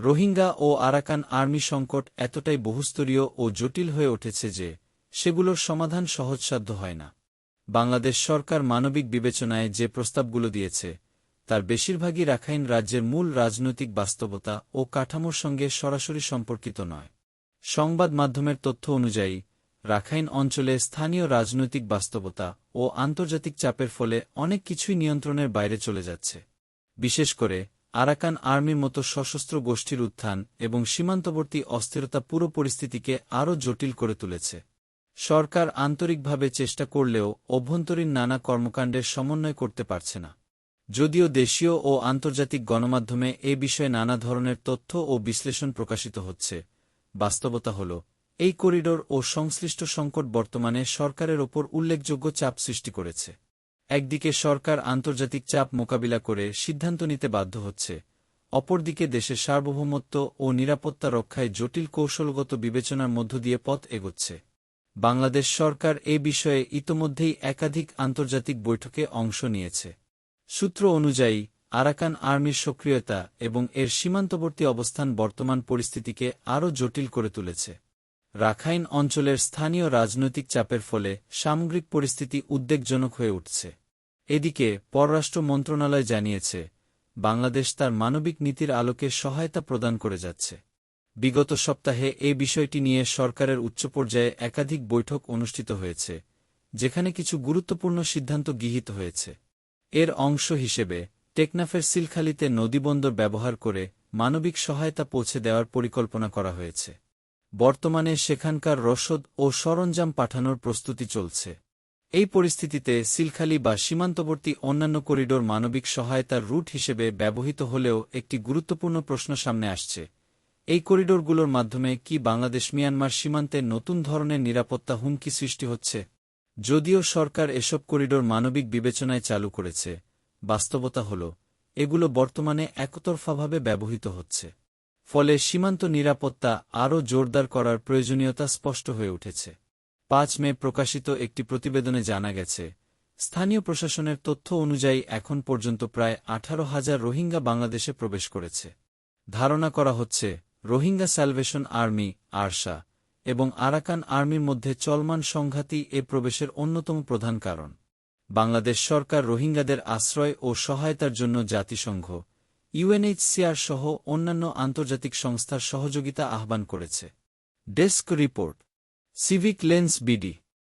রোহিঙ্গা ও Arakan army সংকট এতটাই বহুস্তরীয় ও জটিল হয়ে উঠেছে যে, সেগুলোর সমাধান সহজসাধ্য হয় না। বাংলাদেশ সরকার মানবিক বিবেচনায় যে প্রস্তাবগুলো দিয়েছে, তার বেশিরভাগই রাখাইন রাজ্যের মূল রাজনৈতিক বাস্তবতা ও কাঠামোর সঙ্গে সরাসরি সম্পর্কিত নয়। সংবাদ মাধ্যমের তথ্য অনুযায়ী, রাখাইন অঞ্চলে স্থানীয় রাজনৈতিক বাস্তবতা ও আন্তর্জাতিক চাপের ফলে অনেক কিছুই নিয়ন্ত্রণের বাইরে চলে যাচ্ছে। বিশেষ করে আরাকান আর্মির মতো সশস্ত্র গোষ্ঠীর উত্থান এবং সীমান্তবর্তী অস্থিরতা পুরো পরিস্থিতিকে আরও জটিল করে তুলেছে। সরকার আন্তরিকভাবে চেষ্টা করলেও অভ্যন্তরীণ নানা কর্মকাণ্ডের সমন্বয় করতে পারছে না। যদিও দেশীয় ও আন্তর্জাতিক গণমাধ্যমে এ বিষয়ে নানা ধরনের তথ্য ও বিশ্লেষণ প্রকাশিত হচ্ছে। বাস্তবতা হল, এই করিডোর ও সংশ্লিষ্ট সংকট বর্তমানে সরকারের ওপর উল্লেখযোগ্য চাপ সৃষ্টি করেছে। একদিকে সরকার আন্তর্জাতিক চাপ মোকাবিলা করে সিদ্ধান্ত নিতে বাধ্য হচ্ছে, অপরদিকে দেশের সার্বভৌমত্ব ও নিরাপত্তা রক্ষায় জটিল কৌশলগত বিবেচনার মধ্য দিয়ে পথ এগোচ্ছে। বাংলাদেশ সরকার এ বিষয়ে ইতোমধ্যেই একাধিক আন্তর্জাতিক বৈঠকে অংশ নিয়েছে। সূত্র অনুযায়ী, আরাকান আর্মির সক্রিয়তা এবং এর সীমান্তবর্তী অবস্থান বর্তমান পরিস্থিতিকে আরও জটিল করে তুলেছে। রাখাইন অঞ্চলের স্থানীয় রাজনৈতিক চাপের ফলে সামগ্রিক পরিস্থিতি উদ্বেগজনক হয়ে উঠছে। এদিকে, পররাষ্ট্র মন্ত্রণালয় জানিয়েছে, বাংলাদেশ তার মানবিক নীতির আলোকে সহায়তা প্রদান করে যাচ্ছে। বিগত সপ্তাহে এই বিষয়টি নিয়ে সরকারের উচ্চ পর্যায়ে একাধিক বৈঠক অনুষ্ঠিত হয়েছে, যেখানে কিছু গুরুত্বপূর্ণ সিদ্ধান্ত গৃহীত হয়েছে। এর অংশ হিসেবে, টেকনাফের সিলখালিতে নদীবন্দর ব্যবহার করে মানবিক সহায়তা পৌঁছে দেওয়ার পরিকল্পনা করা হয়েছে। বর্তমানে সেখানকার রসদ ও সরঞ্জাম পাঠানোর প্রস্তুতি চলছে। এই পরিস্থিতিতে সিলখালি বা সীমান্তবর্তী অন্যান্য করিডোর মানবিক সহায়তার রুট হিসেবে ব্যবহৃত হলেও একটি গুরুত্বপূর্ণ প্রশ্ন সামনে আসছে। এই করিডোরগুলোর মাধ্যমে কি বাংলাদেশ মিয়ানমার সীমান্তে নতুন ধরনের নিরাপত্তা হুমকি সৃষ্টি হচ্ছে? যদিও সরকার এসব করিডোর মানবিক বিবেচনায় চালু করেছে, বাস্তবতা হল, এগুলো বর্তমানে একতরফাভাবে ব্যবহৃত হচ্ছে। ফলে সীমান্ত নিরাপত্তা আরও জোরদার করার প্রয়োজনীয়তা স্পষ্ট হয়ে উঠেছে। পাঁচ মে প্রকাশিত একটি প্রতিবেদনে জানা গেছে, স্থানীয় প্রশাসনের তথ্য অনুযায়ী এখন পর্যন্ত প্রায় আঠারো হাজার রোহিঙ্গা বাংলাদেশে প্রবেশ করেছে। ধারণা করা হচ্ছে, রোহিঙ্গা স্যালভেশন আর্মি আরশা এবং আরাকান আর্মির মধ্যে চলমান সংঘাতই এ প্রবেশের অন্যতম প্রধান কারণ। বাংলাদেশ সরকার রোহিঙ্গাদের আশ্রয় ও সহায়তার জন্য জাতিসংঘ, ইউএনএইচসিআর সহ অন্যান্য আন্তর্জাতিক সংস্থার সহযোগিতা আহ্বান করেছে। Desk report. Civic lens BD